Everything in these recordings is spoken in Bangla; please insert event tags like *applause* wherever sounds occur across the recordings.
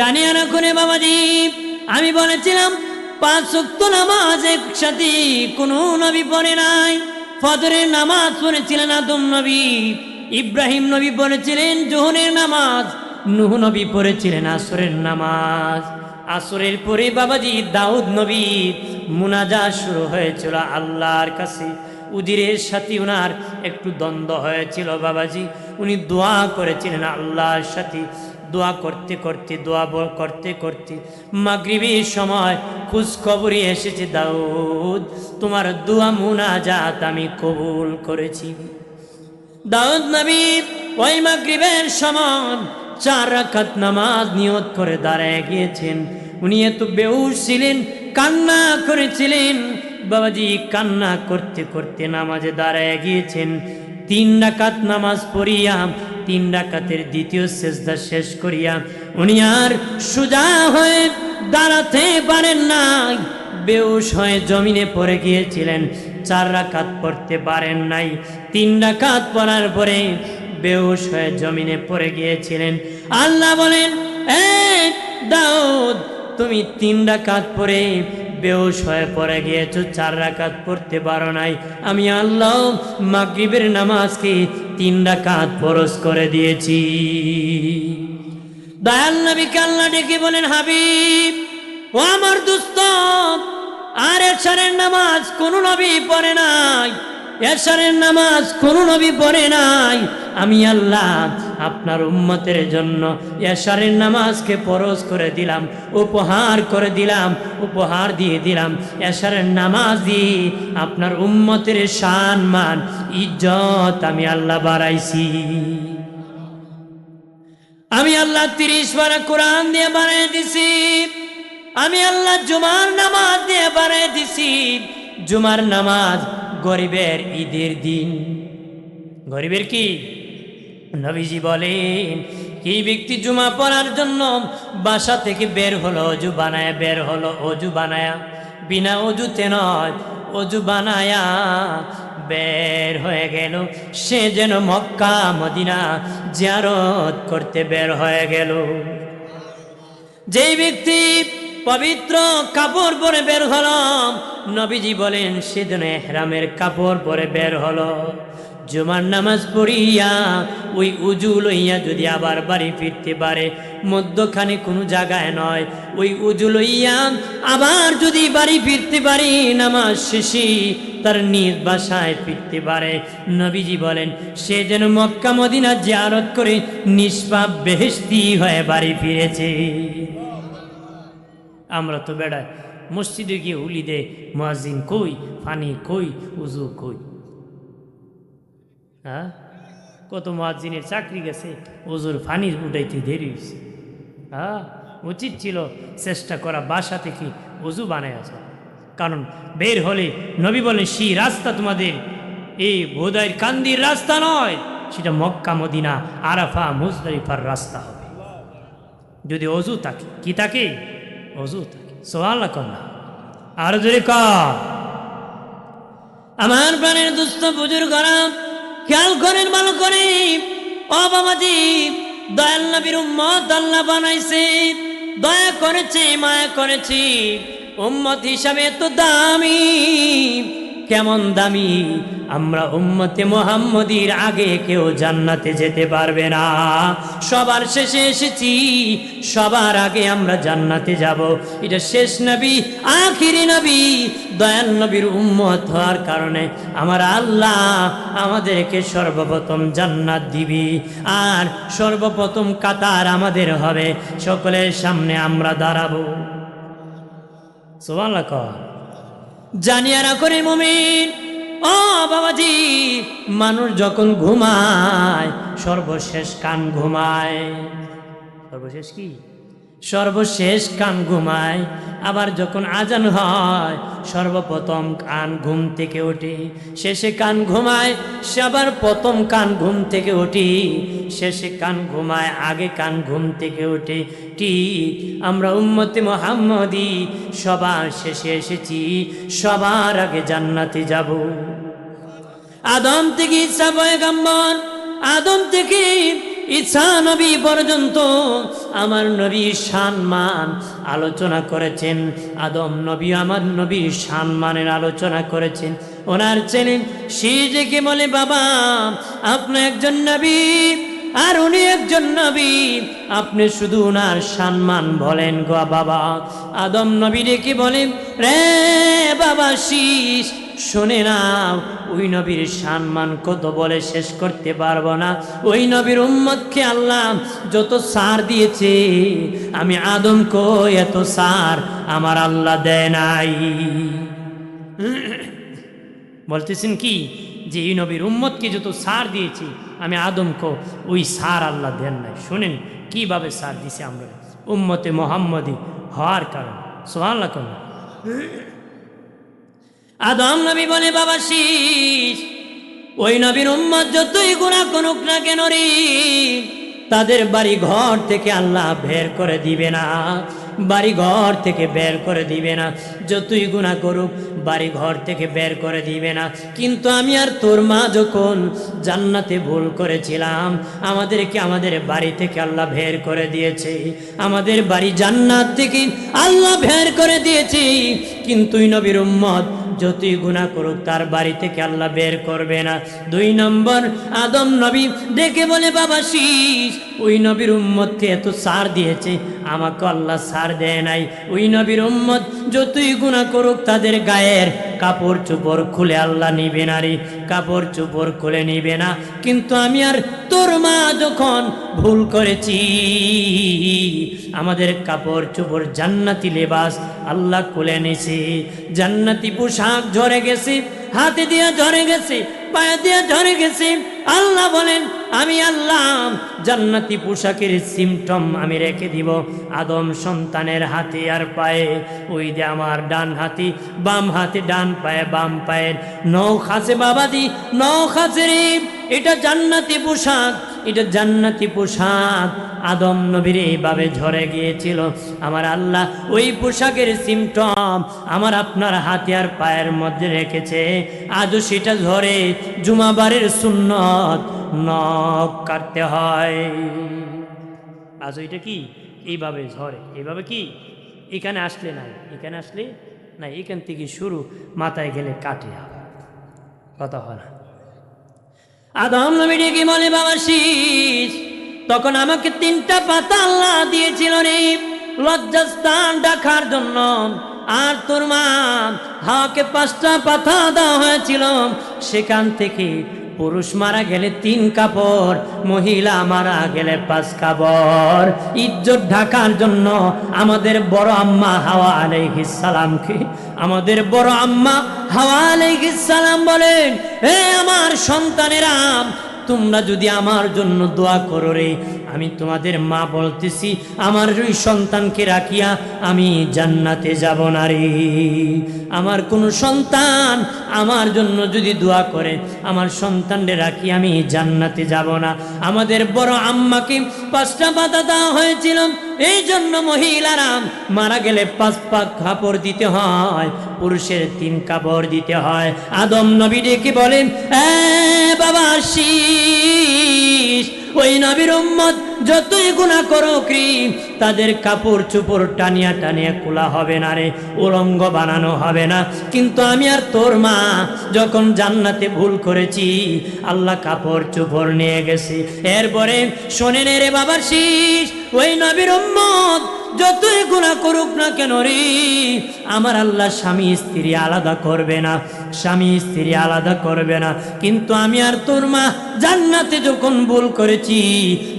জানিয়ে না করে বাবাজি, আমি বলেছিলাম, পাঁচ শক্ত নামাজ একসাথে কোনো নবী পড়ে নাই। ফজরের নামাজ পড়েছিলেন আদম নবী, ইব্রাহিম নবী পড়েছিলেন জোহনের নামাজ, নুহ নবী পড়েছিলেন আসরের নামাজ। আসরের পরে বাবাজি, দাউদ নবী, মুনাজা শুরু হয়েছিল আল্লাহর কাছে। উজিরের সাথে ওনার একটু দ্বন্দ্ব হয়েছিল বাবাজি, উনি দোয়া করেছিলেন আল্লাহর সাথে। দোয়া করতে করতে, দোয়া করতে করতে মাগরিবের সময় খোঁজখবরই এসেছে, দাউদ, তোমার দোয়া মুনাজাত আমি কবুল করেছি। দাউদ নবী ওই মাগরিবের সময় চার রাকাত নামাজ নিয়ত করে দাঁড়ায় গিয়েছেন। উনি এত বেউস ছিলেন, কান্না করেছিলেন। বাবাজি কান্না করতে করতে নামাজে দাঁড়ায় গিয়েছেন। তিন রাকাত নামাজ পড়িয়া তিন রাকাতের দ্বিতীয় শেষদা শেষ করিয়া উনি আর সোজা হয়ে দাঁড়াতে পারেন না বেউস হয়ে জমিনে পড়ে গিয়েছিলেন। চার রাকাত পড়তে পারেন নাই। তিন রাকাত পড়ার পরে বেউস হয়ে জমিনে পড়ে গিয়েছিলেন। আল্লাহ বলেন, এ দাউদ, তুমি তিন রাকাত পরে বেউস হয়ে পড়ে গিয়েছো, চার রাকাত পড়তে পারো নাই। আমি আল্লাহ মাগরিবের নামাজকে তিন রাকাত ফরজ করে দিয়েছি। দয়াল নবীকে আল্লাহ ডেকে বলেন, হাবিব, ও আমার দুস্ত, আর এসারের নামাজ কোন নবী পড়ে নাই এসারের নামাজ কোন নবী পড়ে নাই। আমি আল্লাহ আপনার উম্মতের জন্য এসারের নামাজকে পরশ করে দিলাম, উপহার করে দিলাম, উপহার দিয়ে দিলাম। এসারের নামাজ দিয়ে আপনার উম্মতের সম্মান মান, ইজ্জত আমি আল্লাহ বাড়াইছি। আমি আল্লাহ তিরিশ বার কোরআন দিয়ে বানিয়ে দিছি, আমি আল্লাহ জুমার নামাজ দিয়ে বানিয়ে দিছি। জুমার নামাজ গরিবের ঈদের দিন। গরিবের কি? নবীজি বলেন, এই ব্যক্তি জুমা পড়ার জন্য বাসা থেকে বের হলো, অজু বানায়, বের হলো, অজু বানায়া। বিনা অজুতে নয়, অজু বানায়া বের হয়ে গেল। সে যেন মক্কা, মদিনা জিয়ারত করতে বের হয়ে গেল। যেই ব্যক্তি পবিত্র কাপড় পরে বের হলাম, নবীজি বলেন, সেদিন হেরামের কাপড় পরে বের হলো। জুমার নামাজ পড়িয়া ওই উজু লইয়া যদি আবার বাড়ি ফিরতে পারে, মধ্যখানে কোনো জায়গায় নয়। ওই উজু লইয়া আবার যদি বাড়ি ফিরতে পারি, নামাজ শেষে তার নিজ বাসায় ফিরতে পারে। নবীজি বলেন, সে যেন মক্কা মদিনা জিয়ারত করে নিষ্পাপ বেহেস্তি হয়ে বাড়ি ফিরেছে। আমরা তো বেড়াই, মসজিদে গিয়ে হুলি দে, মহাজিন কই, ফানি কই, উজু কই। হ্যাঁ? কত মহাজিনের চাকরি গেছে ওজুর ফানি উঠাইতে দেরি হয়েছে হ্যাঁ? উচিত ছিল চেষ্টা করা বাসা থেকে উজু বানায় আসা। কারণ বের হলে নবী বলেন, সেই রাস্তা তোমাদের, এই বোধাইয়ের কান্দির রাস্তা নয়, সেটা মক্কা, মদিনা, আরাফা মুজদারিফার রাস্তা হবে। যদি অজু থাকে, কি থাকে? অজু থাকে। সোয়াল কন্যা আর যদি ক আমার প্রাণের দুস্থ বুজুর করা খেয়াল করেন ভালো করে। ও বাবাজি দয়াল নবীর উম্মত আল্লাহ বানাইছে। দয়া করেছে, মায়া করেছি। উম্মত হিসাবে তো দামি। কেমন দামি? আমরা উম্মতে মোহাম্মদীর আগে কেউ জান্নাতে যেতে পারবে না। সবার শেষে এসেছি, সবার আগে আমরা জান্নাতে যাব। এটা শেষ নবী, আখিরি নবী, দয়াল নবীর উম্মত হওয়ার কারণে আমার আল্লাহ আমাদেরকে সর্বপ্রথম জান্নাত দিবি, আর সর্বপ্রথম কাতার আমাদের হবে। সকলের সামনে আমরা দাঁড়াবো। সোমাল্লা কর। জানিয়া না করে মমিন। ও বাবাজি মানুষ যখন ঘুমায় সর্বশেষ কান ঘুমায়। সর্বশেষ কি? সর্বশেষ কান ঘুমায়, আবার যখন আজান হয়, সর্বপ্রথম কান ঘুম থেকে ওঠে। শেষে কান ঘুমায়, সে আবার প্রথম কান ঘুম থেকে ওঠে। শেষে কান ঘুমায়, আগে কান ঘুম থেকে ওঠে। ঠিক আমরা উম্মতে মোহাম্মদি, সবার শেষে এসেছি, সবার আগে জান্নাতে যাব। আদম থেকে আদম থেকে ঈসা নবী পর্যন্ত আমার নবীর সম্মান আলোচনা করেছেন। আদম নবী আমার নবীর সম্মানের আলোচনা করেছেন। ওনার ছেলে সে ডেকে বলে, বাবা, আপনি একজন নবী আর উনি একজন নবী। আপনি শুধু ওনার সম্মান বলেন গো বাবা। আদম নবী ডেকে বলেন রে বাবা শীষ শোনে না ওই নবীর সম্মান কত বলে শেষ করতে পারব না। ওই নবীর উম্মতকে আল্লাহ যত সার দিয়েছে, আমি আদম আদমকে এত সার আমার আল্লাহ দেয় নাই। বলতেছেন কি, যে এই নবীর উম্মতকে যত সার দিয়েছি, আমি আদমকে ওই সার আল্লাহ দেন নাই। শুনেন, কীভাবে সার দিছে আমরা? উম্মতে মোহাম্মদী হওয়ার কারণ। সোহাল্লা কেন। আদম নবী বলে, বাবা, শীষ। ওই নবীর উম্মত যতই গুণা করুক না কেন রে, তাদের বাড়ি ঘর থেকে আল্লাহ বের করে দিবে না। বাড়ি ঘর থেকে বের করে দিবে না। যতই গুণা করুক বাড়ি ঘর থেকে বের করে দিবে না। কিন্তু আমি আর তোর মা যখন জান্নাতে ভুল করেছিলাম, আমাদেরকে আমাদের বাড়ি থেকে আল্লাহ বের করে দিয়েছে। আমাদের বাড়ি জান্নাত থেকে আল্লাহ বের করে দিয়েছে। কিন্তু নবীর উম্মত যতই গুণা করুক, তার বাড়ি থেকে আল্লাহ বের করবে না। দুই নম্বর, আদম নবী দেখে বলে, বাবা শীষ ওই নবীর উম্মতকে এত সার দিয়েছে, আমাকে আল্লাহ সার দেয় নাই। ওই নবীর উম্মত যতই গুণা করুক, তাদের গায়ের কাপড় চোপড় খুলে আল্লাহ নিবে না রে। কাপড় চোপড় খুলে নিবে না। কিন্তু আমি আর তোর মা যখন ভুল করেছি, আমাদের কাপড় চোপড় জান্নাতি লেবাস আল্লাহ খুলে নিছি জান্নাতি পোশাক ঝরে গেছে, হাতে দিয়ে ঝরে গেছে, পায়ে দিয়ে ঝরে গেছে। আল্লাহ বলেন আমি আল্লাহ জান্নাতি পোশাকের সিমটম আমি রেখে দিব। আদম সন্তানের হাতে আর পায়ে, ওই দে আমার ডান হাতি, বাম হাতে, ডান পায়ে, বাম পায়ের নৌ খাসে বাবাদি নৌ খাসে রে। এটা জান্নাতি পোশাক, এটা জান্নাতি পোশাক। আদম নবীর এইভাবে ঝরে গিয়েছিল। আমার আল্লাহ ওই পোশাকের সিমটম আমার আপনার হাতে আর পায়ের মধ্যে রেখেছে। আজও সেটা ঝরে জুমাবারের সুন্নত, নখ কাটতে হয়। আজ এটা কি? এইভাবে ঝরে। এইভাবে কি? এখানে আসলে নাই। এখানে আসলে না এখান থেকে শুরু, মাথায় গেলে কাটে কথা হয় না। আদম নবী ডেকে বলে, বাবা শীষ? তখন আমাকে তিনটা পাতা আল্লাহ দিয়েছিল রে। লজ্জাস্থান ডাকার জন্য। আর তোর মা, হাওয়াকে পাঁচটা পাতা দেওয়া হয়েছিল। সেখান থেকে পুরুষ মারা গেলে তিন কাপড়, মহিলা মারা গেলে পাঁচ কাপড়। ইজ্জত ঢাকার জন্য আমাদের বড় আম্মা হাওয়া আলাইহিস সালামকে আমাদের বড় আম্মা হাওয়া আলাইহিস সালাম বলেন, এ আমার সন্তানেরা, তোমরা যদি আমার জন্য দোয়া করো রে আমি তোমাদের মা বলতেছি, আমার ওই সন্তানকে রাখিয়া আমি জান্নাতে যাব না রে। আমার কোনো সন্তান আমার জন্য যদি দোয়া করে, আমার সন্তানরে রাখি আমি জান্নাতে যাব না। আমাদের বড় আম্মাকে পাঁচটা বাধা দেওয়া হয়েছিল। এই জন্য মহিলারা মারা গেলে পাঁচ পাক কাপড় দিতে হয়, পুরুষের তিন কাপড় দিতে হয়। আদম নবী ডেকে বলেন, "এ বাবা শীষ ওই নবীর উম্মত যতই গুণা করো ক্রি তাদের কাপড় চুপড় টানিয়া টানিয়া খোলা হবে না রে, উলঙ্গ বানানো হবে না। কিন্তু আমি আর তোর মা যখন জান্নাতে ভুল করেছি, আল্লাহ কাপড় চুপড় নিয়ে গেছি। এরপরে শোনেন রে বাবার শীষ, ওই নবীর উম্মত যতই গুণা করুক না কেন রে, আমার আল্লাহ স্বামী স্ত্রী আলাদা করবে না, স্বামী স্ত্রী আলাদা করবে না। কিন্তু আমি আর তোর মা জান্নাতে যখন ভুল করেছি,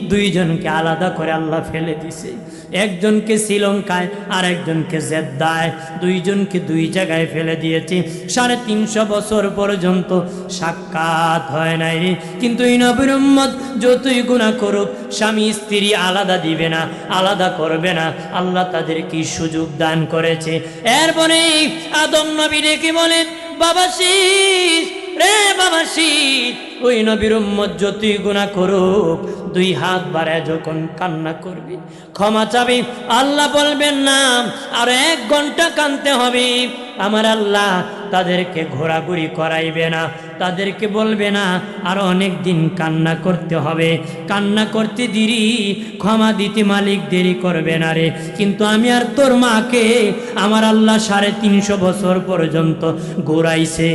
দুইজনকে আলাদা করে আল্লাহ ফেলে দিছে। একজনকে শ্রীলঙ্কায় আর একজনকে জেদ্দায়। দুইজনকে দুই জায়গায় ফেলে দিয়েছে। সাড়ে তিনশো বছর পর্যন্ত সাক্ষাৎ হয় নাই। কিন্তু এই নবীর উম্মত যতই গুণা করুক, স্বামী, স্ত্রী আলাদা দিবে না, আলাদা করবে না। আল্লাহ তাদের কি সুযোগ দান করেছে? এরপরে আদম নবী ডেকে বলেন, বাবা শীষ রে বাবা শীত ওই নবীর উম্মত যতই গুণা করুক, দুই হাত বাড়ায় যখন কান্না করবি, ক্ষমা চাবি। আল্লাহ বলবেন, না, আর এক ঘণ্টা কানতে হবে। আমার আল্লাহ তাদেরকে ঘোরাঘুরি করাইবে না। তাদেরকে বলবে, না, আরও অনেক দিন কান্না করতে হবে। কান্না করতে দেরি, ক্ষমা দিতে মালিক দেরি করবে না রে। কিন্তু আমি আর তোর মাকে, আমার আল্লাহ সাড়ে তিনশো বছর পর্যন্ত ঘোরাইছে।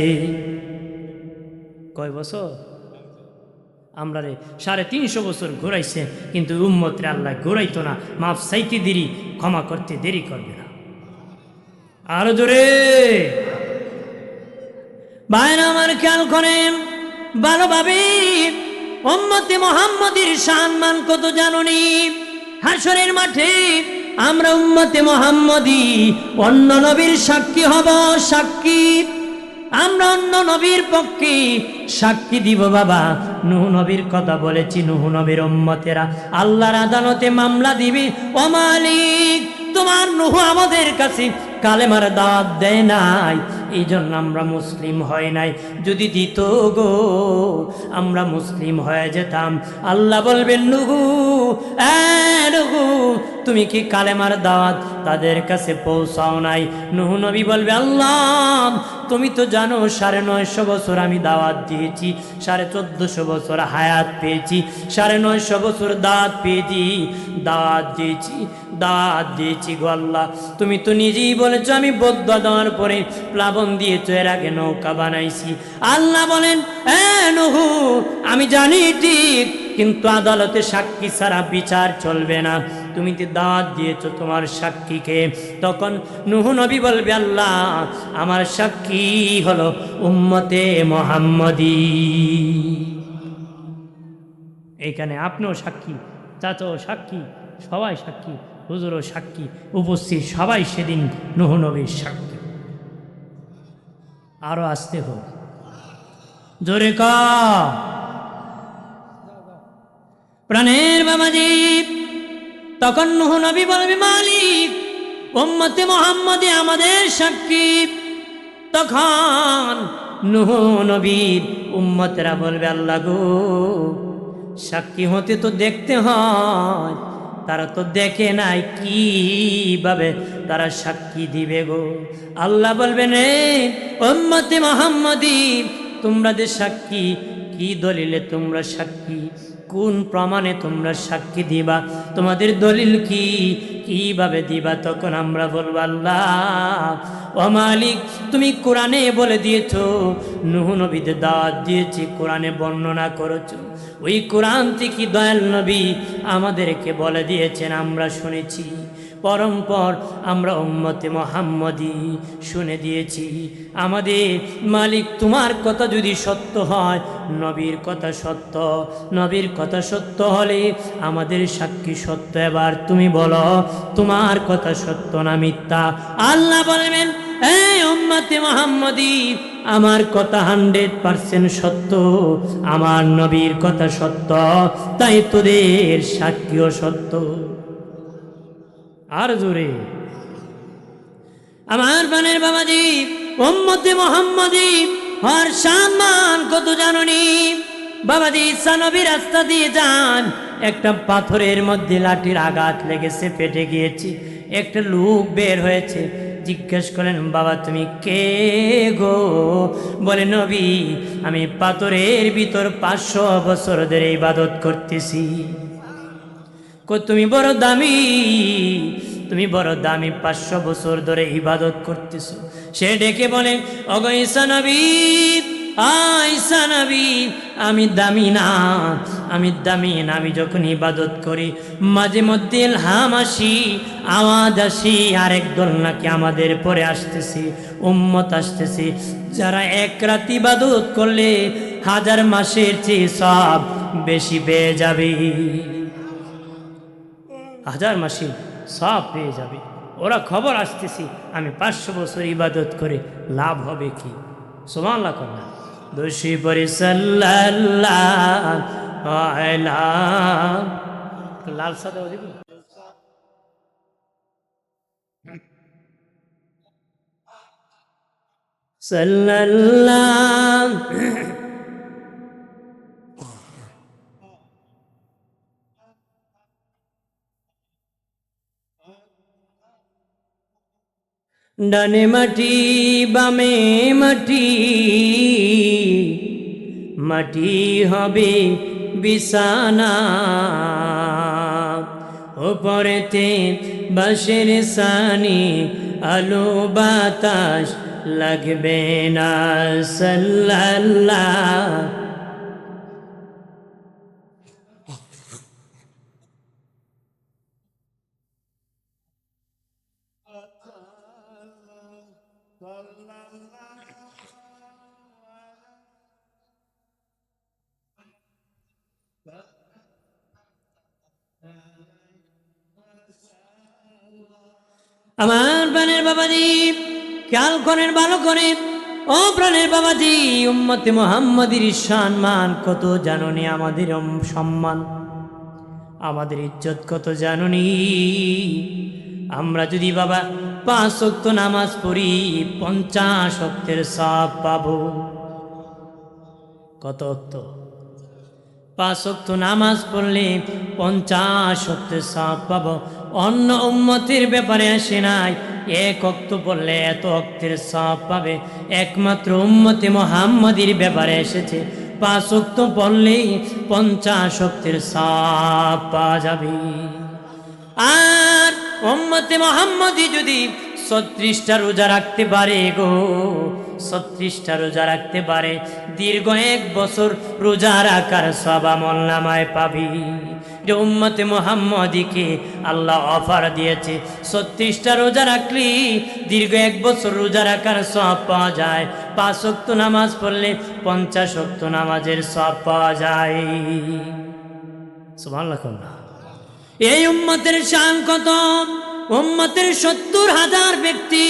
কয় বছর? আমরা রে সাড়ে তিনশো বছর ঘুরাইছে, কিন্তু উম্মতরে আল্লাহ ঘোরাইতো না, মাফ চাইতে দেরি, ক্ষমা করতে দেরি করবে না। আরও জোরে! বাইরে আমার খেয়াল করেন, ভালোভাবে উম্মতে মোহাম্মদের সম্মান কত জানুনি? হাসরের মাঠে আমরা উম্মতে মোহাম্মদী অন্য নবীর সাক্ষী হব সাক্ষী। আমরা অন্য নবীর পক্ষে সাক্ষী দিব, বাবা। নুহ নবীর কথা বলেছি, নুহ নবীর উম্মতেরা। আল্লাহর আদালতে মামলা দিবি। ও মালিক, তোমার নুহ আমাদের কাছে কালেমার দাওয়াত দেয় নাই। এই জন্য আমরা মুসলিম হয় নাই। যদি দিত গো, আমরা মুসলিম হয়ে যেতাম। আল্লাহ বলবেন এ নুহু, তুমি কি কালেমার দাওয়াত তাদের কাছে পৌঁছাও নাই? নুহু নবী বলবে, আল্লাহ, তুমি তো জানো, সাড়ে নয়শো বছর আমি দাওয়াত দিয়েছি, সাড়ে চোদ্দশো বছর হায়াত পেয়েছি, সাড়ে নয়শো বছর দাওয়াত পেয়েছি, দাওয়াত দিয়েছি দাওয়াত দিয়েছি গো আল্লাহ। তুমি তো নিজেই বলেছ, আমি বৌদ্ধ দেওয়ার পরে প্লাবন দিয়েছ এর আগে নৌকা বানাইছি। আল্লাহ বলেন নহু, আমি জানি ঠিক, কিন্তু আদালতে সাক্ষী ছাড়া বিচার চলবে না। তুমি তো দাওয়াত দিয়েছ তোমার সাক্ষীকে। তখন নুহু নবী বলবে, আল্লাহ, আমার সাক্ষী হলো উম্মতে মোহাম্মদী। এইখানে আপনিও সাক্ষী, চাচাও সাক্ষী, সবাই সাক্ষী, হুজুরও সাক্ষী, উপস্থিত সবাই সেদিন নুহ নবীর সাক্ষী। আরও আসতে হোক জোরে ক। প্রাণের বাবাজি তখন নুহ নবী বলবে, মালিক, উম্মতে মোহাম্মদে আমাদের সাক্ষী। তখন নুহ নবীর উম্মতরা বলবে, আল্লাহ গো, সাক্ষী হতে তো দেখতে হয়, তারা তো দেখে নাই কীভাবে তারা সাক্ষী দিবে গো। আল্লাহ বলবেন রে উম্মতে মোহাম্মদী, তোমরা যে সাক্ষী, কি দলিলে তোমরা সাক্ষী? কোন প্রমাণে তোমরা সাক্ষী দিবা? তোমাদের দলিল কি? কীভাবে দিবা তখন আমরা বলব, আল্লাহ, ও মালিক, তুমি কোরআনে বলে দিয়েছ, নুহ নবীদের দাওয়াত দিয়েছি, কোরআনে বর্ণনা করেছ। ওই কোরআন থেকে দয়াল নবী আমাদেরকে বলে দিয়েছেন, আমরা শুনেছি। পরম্পর আমরা উম্মতে মোহাম্মদী। শুনে দিয়েছি, আমাদের মালিক তোমার কথা যদি সত্য হয়, নবীর কথা সত্য, নবীর কথা সত্য হলে আমাদের সাক্ষী সত্য। এবার তুমি বলো, তোমার কথা সত্য না মিথ্যা? আল্লাহ বলবেন, এই উম্মতে মোহাম্মদী, আমার কথা হান্ড্রেড পার্সেন্ট সত্য, আমার নবীর কথা সত্য, তাই তোদের সাক্ষীও সত্য। আর জোরে। আমার বানের বাবাজি ওম্মতে মোহাম্মদি, হর সম্মান কত জাননি। বাবাজি, সানবী রাস্তা দিয়ে যান, একটা পাথরের মধ্যে লাঠির আঘাত লেগেছে পেটে গিয়েছি, একটা লোক বের হয়েছে। জিজ্ঞেস করেন বাবা, তুমি কে গো? বলে, নবী, আমি পাথরের ভিতর পাঁচশো বছর ধরে ইবাদত করতেছি। কো তুমি বড় দামি, তুমি বড় দামি পাঁচশো বছর ধরে ইবাদত করতেছো। সে ডেকে বলে অগো নবী আমি দামি না, আমি দামি না, আমি যখন ইবাদত করি, মাঝে মধ্যে হাম আসি, আওয়াজ আসি, আরেক দল নাকি আমাদের পরে আসতেছি, উম্মত আসতেছি। যারা এক রাত ইবাদত করলে, হাজার মাসের চেয়ে সব বেশি পেয়ে যাবে। হাজার মাসি সব পেয়ে যাবে। ওরা খবর আসতেছি, আমি পাঁচশো বছর ইবাদত করে লাভ হবে কি? সমান সোমান কন্যা দোষী পরি লাল সাদা সাল্লাল্লাহ ডানে মাটি, বামে মাটি মাটি হবে বিছানা। ওপরেতে বাঁশের সানি, আলো বাতাস লাগবে না, সাল্লাল্লাহ। প্রাণের বাবাজি, খেয়াল করেন, ভালো করে ও প্রাণের বাবাজি, উম্মতে মোহাম্মদের সম্মান কত জাননি আমাদের সম্মান? আমাদের ইজ্জত কত জাননি? আমরা যদি বাবা পাঁচ শক্ত নামাজ পড়ি, পঞ্চাশ অক্তের সব পাবো। কত অক্ত পাঁচ শক্ত নামাজ পড়লে পঞ্চাশ অক্তের সব পাবো। অন্য উন্মতির ব্যাপারে আসে নাই। এক অক্ত পড়লে এত অক্তের সব পাবে। একমাত্র উম্মতে মোহাম্মদের ব্যাপারে এসেছে। পাঁচ অক্ত পড়লেই পঞ্চাশ অক্তের সব পাওয়া যাবে। আর উম্মতে মোহাম্মদই যদি ছত্রিশটা রোজা রাখতে পারে গো, ছত্রিশটা রোজা রাখতে পারে, দীর্ঘ এক বছর রোজা রাখার সব আমল নামায় পাবি। যে উম্মতে মোহাম্মদীকে আল্লাহ অফার দিয়েছে। ছত্রিশটা রোজা রাখলি, দীর্ঘ এক বছর রোজা রাখার সব পাওয়া যায়। পাঁচ অক্ত নামাজ পড়লে পঞ্চাশ অক্ত নামাজের সব পাওয়া যায়। এই উম্মতের শান কত? উম্মতের সত্তর হাজার ব্যক্তি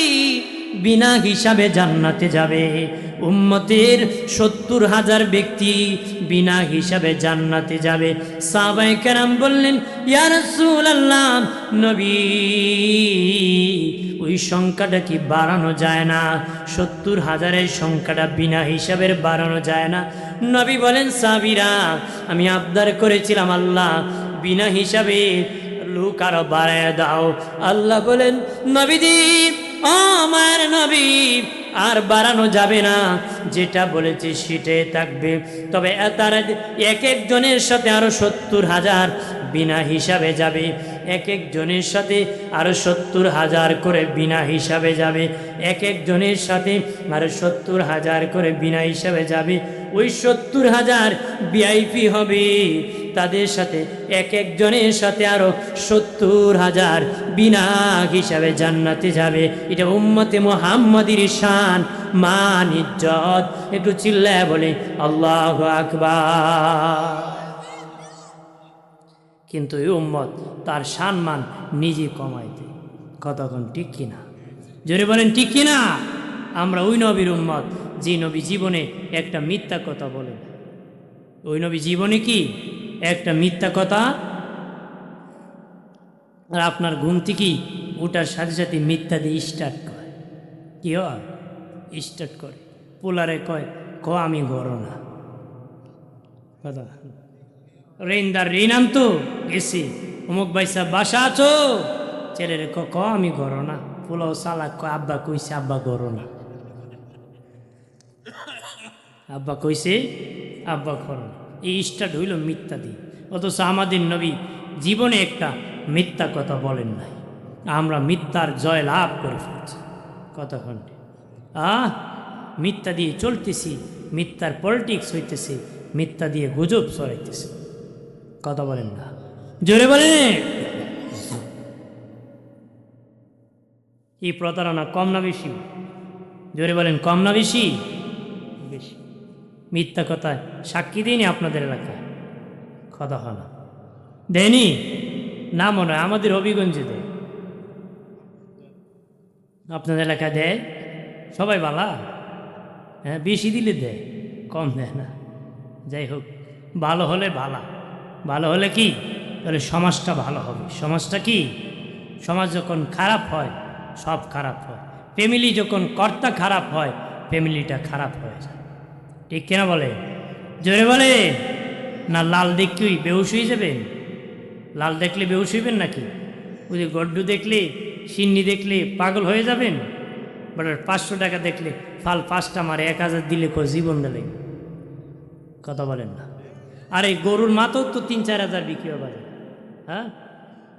বিনা হিসাবে জান্নাতে যাবে। উম্মতের সত্তর হাজার ব্যক্তি বিনা হিসাবে জান্নাতে যাবে। সাবাই কেরাম বললেন ইয়ার আল্লাহ নবী, ওই সংখ্যাটা কি বাড়ানো যায় না? সত্তর হাজারের সংখ্যাটা বিনা হিসাবের বাড়ানো যায় না? নবী বলেন সাবিরা আমি আবদার করেছিলাম, আল্লাহ, বিনা হিসাবে লোক আরও বাড়ায় দাও। আল্লাহ বলেন নবীদি ও আমার নবী, আর বাড়ানো যাবে না। যেটা বলেছি সেটাই থাকবে। তবে তার এক একজনের সাথে আরও সত্তর হাজার বিনা হিসাবে যাবে। এক একজনের সাথে আরও সত্তর হাজার করে বিনা হিসাবে যাবে। এক একজনের সাথে আরও সত্তর হাজার করে বিনা হিসাবে যাবে। ওই সত্তর হাজার ভিআইপি হবে। তাদের সাথে, এক একজনের সাথে আরও সত্তর হাজার বিনা হিসাবে জান্নাতে যাবে। এটা উম্মতে মোহাম্মদির শান, মান, ইজ্জত। একটু চিল্লায় বলে, আল্লাহ আকবার। কিন্তু এই উম্মত তার সম্মান নিজে কমাই দেয় কতক্ষণ ঠিক কিনা? জোরে বলেন, ঠিক কিনা? আমরা ওই নবীর উম্মত, যে নবী জীবনে একটা মিথ্যা কথা বলেন ওই নবী জীবনে কি? একটা মিথ্যা কথা আর আপনার ঘুম থেকেই ওটার সাথে সাথে মিথ্যা দিয়ে স্টার্ট করে। কি হয়? স্টার্ট করে। পোলারে কয়, ক, আমি গড় না। কথা। রেইনদার ঋণ আনতো গেছি। অমুক বাইসা, বাসা আছো? ছেলেরে ক ক, আমি গড় না। পোলাও সালাক ক আব্বা কইছে আব্বা গড় না। আব্বা কইছে, আব্বা গড় না। এই স্টার্ট হইল মিথ্যা দিয়ে অথচ আমাদের নবী জীবনে একটা মিথ্যা কথা বলেন নাই। আমরা মিথ্যার জয় লাভ করে ফেলছি। কতক্ষণ আহ, মিথ্যা দিয়ে চলতেছি, মিথ্যার পলিটিক্স হইতেছে, মিথ্যা দিয়ে গুজব সরাইতেছে কথা বলেন না। জোরে বলেন! এই প্রতারণা কম না বেশি? জোরে বলেন, কম না বেশি বেশি? মিথ্যা কথায় সাক্ষী দিইনি আপনাদের এলাকায়। কথা না দেয়নি না মনে হয়, আমাদের হবিগঞ্জে দেয়। আপনাদের এলাকায় দেয়? সবাই বালা? হ্যাঁ বেশি দিলে দেয়, কম দেয় না। যাই হোক, ভালো হলে ভালা ভালো হলে কি? তাহলে সমাজটা ভালো হবে। সমাজটা কি? সমাজ যখন খারাপ হয়, সব খারাপ হয়। ফ্যামিলি যখন কর্তা খারাপ হয় ফ্যামিলিটা খারাপ হয়ে যায়। ঠিক কিনা বলে? জোরে বলে। না, লাল দেখলেই বেহুশ হয়ে যাবেন? লাল দেখলে বেহুশ হইবেন নাকি? ওই যে গড্ডু দেখলে, সিন্নি দেখলে পাগল হয়ে যাবেন? বেটার পাঁচশো টাকা দেখলে ফাল পাঁচটা মারে এক হাজার দিলে কো জীবন দিলে কথা বলেন না। আর এই গরুর মাথাও তো তিন চার হাজার বিক্রি হয় বাজারে। হ্যাঁ?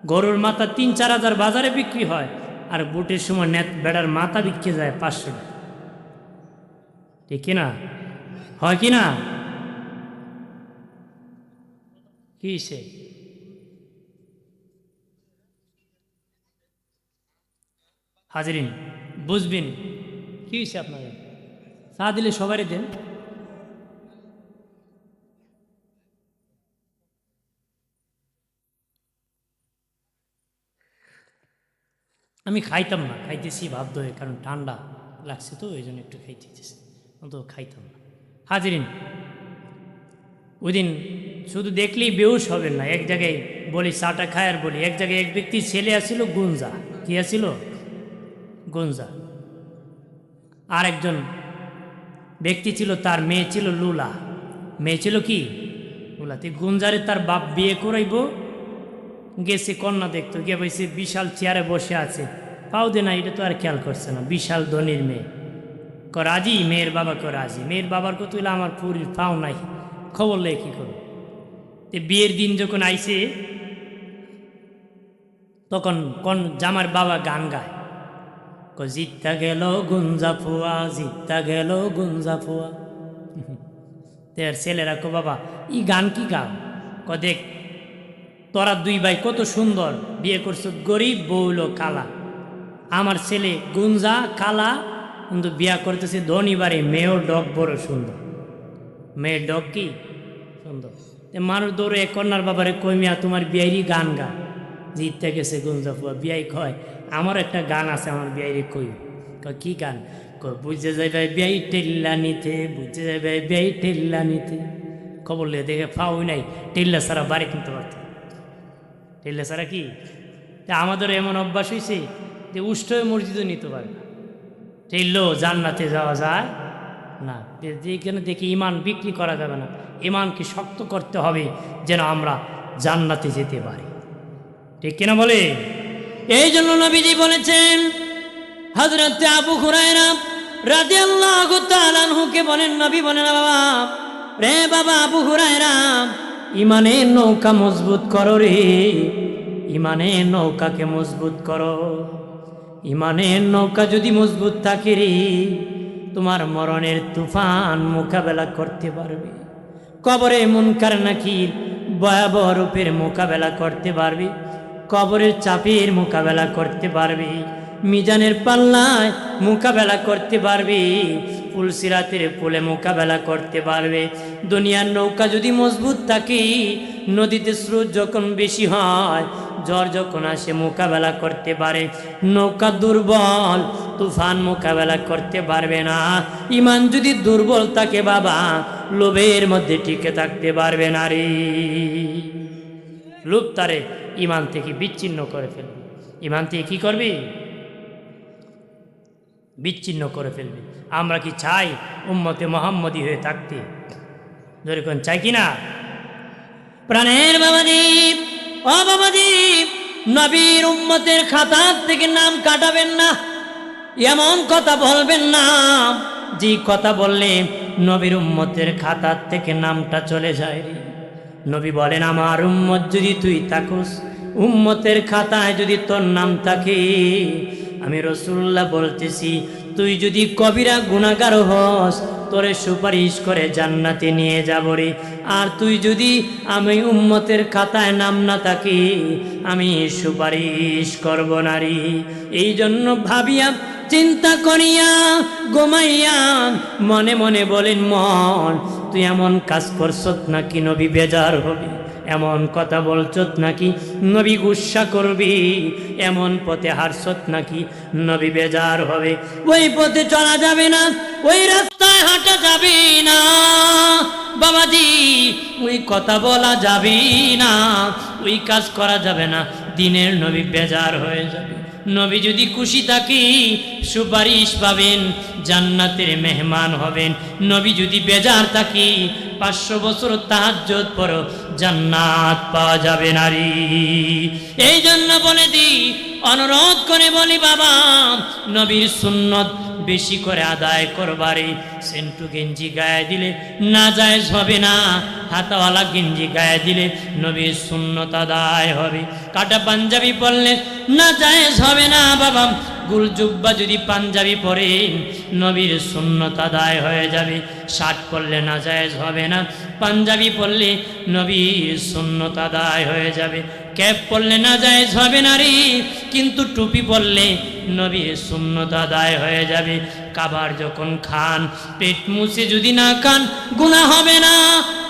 গরুর মাথা তিন চার হাজার বাজারে বিক্রি হয়, আর বুটের সময় নেত বেড়ার মাথা বিক্রি যায় পাঁচশো টাকা। ঠিক কিনা? হয় কি না? কি সে হাজরিন, বুঝবেন, কি হয়েছে আপনাদের? চা দিলে সবারই দেন। আমি খাইতাম না, খাইতেছি বাধ্য হয়ে, কারণ ঠান্ডা লাগছে তো, ওই জন্য একটু খাইতেছি, অন্তত খাইতাম না। হাজরিন। ওই দিন শুধু দেখলেই বেউস হবেন না, এক জায়গায় বলি চাটা খায় আর বলি, এক জায়গায় এক ব্যক্তির ছেলে আসছিল গুঞ্জা। কি আসছিল গুঞ্জা। আর একজন ব্যক্তি ছিল, তার মেয়ে ছিল লুলা। মেয়ে ছিল কি? লুলা, তুই গুঞ্জারে তার বাপ বিয়ে করাইব? গেছে কন্যা দেখতো, গিয়ে বসে বিশাল চেয়ারে বসে আছে। পাও দে না, এটা তো আর খেয়াল করছে না, বিশাল ধনির মেয়ে। রাজি মেয়ের বাবা ক রাজি মেয়ের বাবার কত হইলে আমার পুরীর পাও নাই। খবর লেগে কী করো তে বিয়ের দিন যখন আইসে তখন কন জামার বাবা গান গায়। ক জিত্তা গেল গুঞ্জা ফুয়া, জিত্তা গেল গুঞ্জা ফুয়া। *laughs* তের ছেলেরা কো বাবা, ই গান কি গান? ক দেখ, তোরা দুই ভাই কত সুন্দর বিয়ে করছ, গরিব বউল কালা। আমার ছেলে গুঞ্জা, কালা কিন্তু বিয়া করতেছে ধনী বাড়ি, মেয়েও ডগ বড় সুন্দর। মেয়ের ডগ কি? সুন্দর। মানুষ দৌড়ে কন্যার বাবারে কইমিয়া তোমার বিয়াইরি গান গা। জিততে গেছে গুঞ্জা ফুয়া, বিয়াই কয়, আমার একটা গান আছে আমার বিয়াইরে কই? কি গান? বুঝে যাইবে বিয়াই টেল্লা নিতে, বুঝে যাইবে বিয়াই টেল্লা নিতে। খবর লে দেখে ফাউই নাই, টেল্লা সারা বাড়ি কিনতে পারত টেল্লা সারা কি? আমাদের এমন অভ্যাস হয়েছে যে উষ্ঠ মসজিদও নিতে পারে টেল্লো জান্নাতে যাওয়া যায়, না যেখানে দেখি ইমান বিক্রি করা যাবে না ইমানকে শক্ত করতে হবে যেন আমরা জান্নাতে যেতে পারি। ঠিক কিনা বলে? এই জন্য নবীজি বলেছেন হজরত আবু আল্লাহ তালানহুকে বলেন, নবী বলেন বাবা, রে বাবা আবু হুরায়রা ইমানের নৌকা মজবুত করো রে ইমানের নৌকাকে মজবুত করো। ইমানের নৌকা যদি মজবুত থাকে রে, তোমার মরণের তুফান মোকাবেলা করতে পারবে। কবরে মুনকার নাকি ভয়াবহ রূপের মোকাবেলা করতে পারবে, কবরের চাপের মোকাবেলা করতে পারবে। মিজানের পাল্লায় মোকাবেলা করতে পারবে, ফুলসিরাতের পুলে মোকাবেলা করতে পারবে। দুনিয়ার নৌকা যদি মজবুত থাকে, নদীতে স্রোত যখন বেশি হয় জ্বর যখন আসে মোকাবেলা করতে পারে। নৌকা দুর্বল, তুফান মোকাবেলা করতে পারবে না। ইমান যদি দুর্বল থাকে বাবা, লোভের মধ্যে টিকে থাকতে পারবে না রে। লোভ তারে ইমান থেকে বিচ্ছিন্ন করে ফেলবে। ইমান থেকে কী করবি? বিচ্ছিন্ন করে ফেলবে। আমরা কি চাই উম্মতে মোহাম্মদী হয়ে থাকতে? ধরে কোন চাই কি না? প্রাণের বাবাদীপ ও বাবাদীপ নবীর উম্মতের খাতার থেকে নাম কাটাবেন না। এমন কথা বলবেন না। যে কথা বললে নবীর উম্মতের খাতার থেকে নামটা চলে যায় রে। নবী বলেন, আমার উম্মত যদি তুই থাকুস, উম্মতের খাতায় যদি তোর নাম থাকে আমি রসুল্লাহ বলতেছি, তুই যদি কবিরা গুণাগার হস, তোরে সুপারিশ করে জান্নাতে নিয়ে যাব রে। আর তুই যদি আমি উম্মতের খাতায় নাম না থাকি, আমি সুপারিশ করব না রে। এই জন্য ভাবিয়া, চিন্তা করিয়া গোমাইয়া মনে মনে বলেন, মন, তুই এমন কাজ করছত নাকি নবী বেজার হবি? এমন কথা বলছত নাকি? নবী গুসা করবি? এমন পথে হারছত নাকি? নবী বেজার হবে। ওই পথে চলা যাবে না, ওই রাস্তায় হাঁটা যাবে না। বাবাজি, ওই কথা বলা যাবে না, ওই কাজ করা যাবে না। দিনের নবী বেজার হয়ে যাবে। নবী যদি খুশি থাকি, সুপারিশ পাবেন, জান্নাতের মেহমান হবেন। নবী যদি বেজার থাকি, পাঁচশো বছর তাহাজ্জত পর জান্নাত পাওয়া যাবে নারী। এই জন্য বলে দিই, অনুরোধ করে বলি বাবা, নবীর সুন্নত বেশি করে আদায় করবারে। সেন্টু গেঞ্জি গায়ে দিলে না যায় হবে না, হাতাওয়ালা গেঞ্জি গায়ে দিলে নবীর শূন্যত আদায় হবে। কাটা পাঞ্জাবি পরলে না যায় হবে না, বাবা। গুল জুব্বা যদি পাঞ্জাবি পরেন নবীর শূন্যত আদায় হয়ে যাবে। শার্ট পরলে না জায়েজ হবে না, পাঞ্জাবি পরলে নবীর শূন্যত আদায় হয়ে যাবে। ক্যাপ পরলে না যায় হবে না রে কিন্তু টুপি পরলে নবী শূন্যত আদায় হয়ে যাবে। কাবার যখন খান, পেট মুছে যদি না খান গুণা হবে না।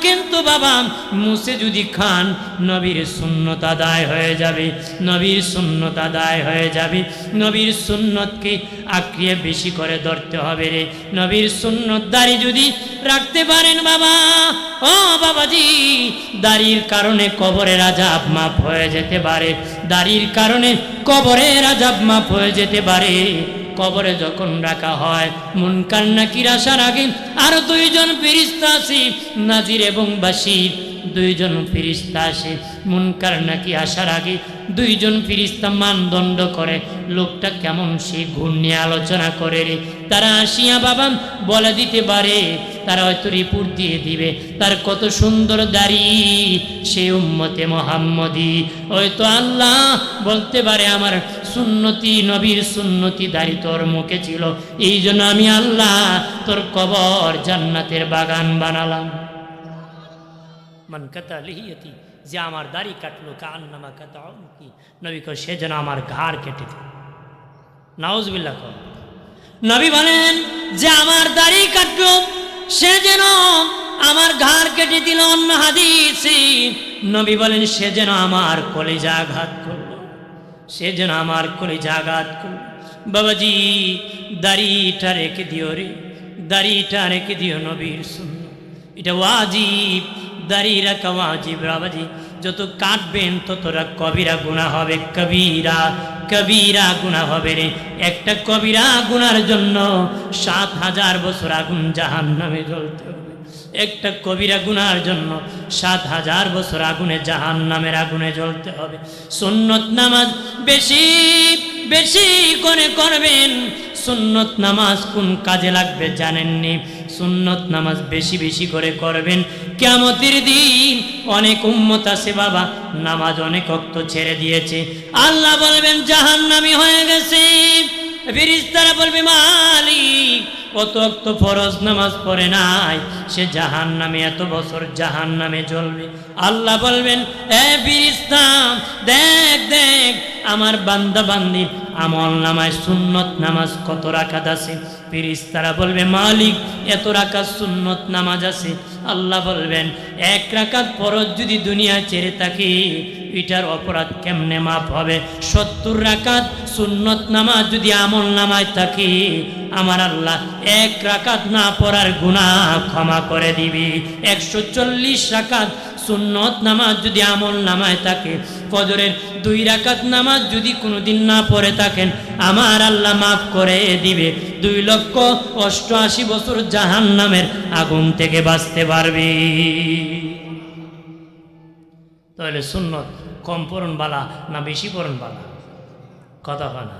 কিন্তু বাবা, মুছে যদি খান, নবীর শূন্যত আদায় হয়ে যাবে। নবীর শূন্যত আদায় হয়ে যাবে। নবীর সুন্নতকে আঁকড়িয়ে বেশি করে ধরতে হবে রে। নবীর সুন্নত দাড়ি যদি রাখতে পারেন বাবা, ও বাবাজি, দাড়ির কারণে কবরের আজাব মাপ হয়ে যেতে পারে। দাড়ির কারণে কবরের আজাব মাপ হয়ে যেতে পারে। কবরে যখন রাখা হয়, মুনকার নাকির আসার আগে আর দুইজন ফিরিস্তা আসি, নাজির এবং বাসির দুইজন ফিরিস্তা আসে, মুনকার নাকি আসার আগে দুইজন ফিরিস্তা মানদণ্ড করে। লোকটা কেমন সে ঘূর্ণি আলোচনা করে রে। তারা আসিয়া বাবা বলে দিতে পারে তারা হয়তো রিপোর্ট দিয়ে দিবে। তার কত সুন্দর দাড়ি সে উম্মতে মোহাম্মদি। হয়তো আল্লাহ বলতে পারে, আমার সুন্নতি নবীর সুন্নতি দাড়ি তোর মুখে ছিল। এই জন্য আমি আল্লাহ তোর কবর জান্নাতের বাগান বানালাম। মান কাতা লিহিয়তি, যে আমার দাড়ি কাটলো কান্নামা কাতা কি নবী কয়, সে যেন আমার ঘাড় কেটে দিল। নাউজবিল্লা কর নবী বলেন, যে আমার দাড়ি কাটলো সে যেন আমার ঘাড় কেটে দিল অন্য হাদিসে। নবী বলেন, সে যেন আমার কলেজা আঘাত করল। সে যেন আমার কলেজা আঘাত করল। বাবাজি, দাড়িটা রেখে দিও রে। দাড়িটা রেখে দিও নবীর শূন্য এটা ওয়াজিব, দাড়ি রাখা ওয়াজিব বাবাজি। যত কাটবেন, ততটা কবিরা গুণা হবে, কবিরা। কবিরা গুণা হবে রে। একটা কবিরা গুনার জন্য সাত হাজার বছর আগুন জাহান নামে জ্বলতে হবে। একটা কবিরা গুনার জন্য সাত হাজার বছর আগুনে জাহান নামের আগুনে জ্বলতে হবে। সুন্নত নামাজ বেশি বেশি করে করবেন। সুন্নত নামাজ কোন কাজে লাগবে জানেননি? সুন্নত নামাজ বেশি বেশি করে করবেন। কেমতির দিন অনেক উম্মত আছে বাবা, নামাজ অনেক অক্ত ছেড়ে দিয়েছে। আল্লাহ বলবেন, জাহান্নামি হয়ে গেছে। ফিরিস্তারা বলবে, মালিক কত অক্ত ফরজ নামাজ পড়ে নাই, সে জাহান নামে এত বছর জাহান নামে জ্বলবে। আল্লাহ বলবেন, এ ফিরিস্তা দেখ দেখ আমার বান্দা বান্দির আমল নামায় সুন্নত নামাজ কত রাখাত আছে? ফিরিস্তারা বলবে, মালিক, এত রাখাত সুন্নত নামাজ আছে। আল্লাহ বলবেন, এক রাকাত ফরজ যদি দুনিয়া ছেড়ে থাকি, এটার অপরাধ কেমনে মাপ হবে? সত্তর রাকাত সুন্নত নামাজ যদি আমল নামায় থাকি, আমার আল্লাহ এক রাকাত না পড়ার গুণা ক্ষমা করে দিবি। একশো চল্লিশ রাকাত সুন্নত নামাজ যদি আমল নামায় থাকে, ফজরের দুই রাকাত নামাজ যদি কোনোদিন না পড়ে থাকেন, আমার আল্লাহ মাফ করে দিবে। দুই লক্ষ অষ্টআশি বছর জাহান নামের আগুন থেকে বাঁচতে পারবি। তাহলে সুন্নত কম পড়ন বালা না বেশি পড়ন বালা? কথা হয় না।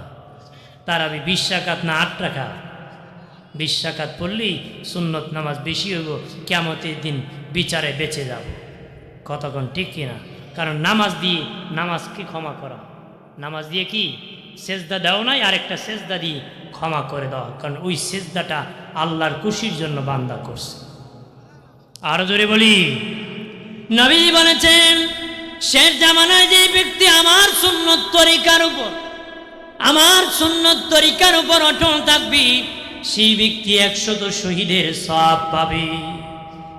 তার আমি বিশ রাকাত না আট রাকাত? পড়লেই সুন্নত নামাজ বেশি হইব কেমতের দিন বিচারে বেঁচে যাব। কতক্ষণ ঠিক কিনা? কারণ নামাজ দিয়ে নামাজকে ক্ষমা করা। নামাজ দিয়ে কি? সেজদা দেও নাই, আরেকটা সেজদা দিয়ে ক্ষমা করে দেওয়া কারণ ওই সেজদাটা আল্লাহর খুশির জন্য বান্দা করছে। আরও জোরে বলি, নবী বলেছেন, শেষ জামানায় যে ব্যক্তি আমার সুন্নত তরিকার উপর, আমার সুন্নত তরিকার উপর অটল থাকবি, সেই ব্যক্তি একশত শহীদের সব পাবে।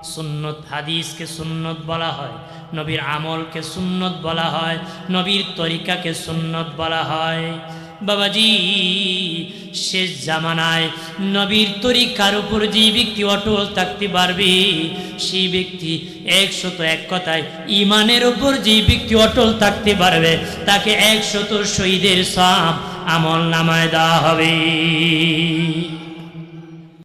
সুন্নত হাদিসকে সুন্নত বলা হয়, নবীর আমলকে সুন্নত বলা হয়, নবীর তরিকাকে সুন্নত বলা হয়। বাবাজি, শেষ জামানায় নবীর তরিকার উপর যে ব্যক্তি অটল থাকতে পারবে, সেই ব্যক্তি একশত এক কথায় ইমানের উপর যে ব্যক্তি অটল থাকতে পারবে, তাকে একশত শহীদের সাপ আমল নামায় দেওয়া হবে।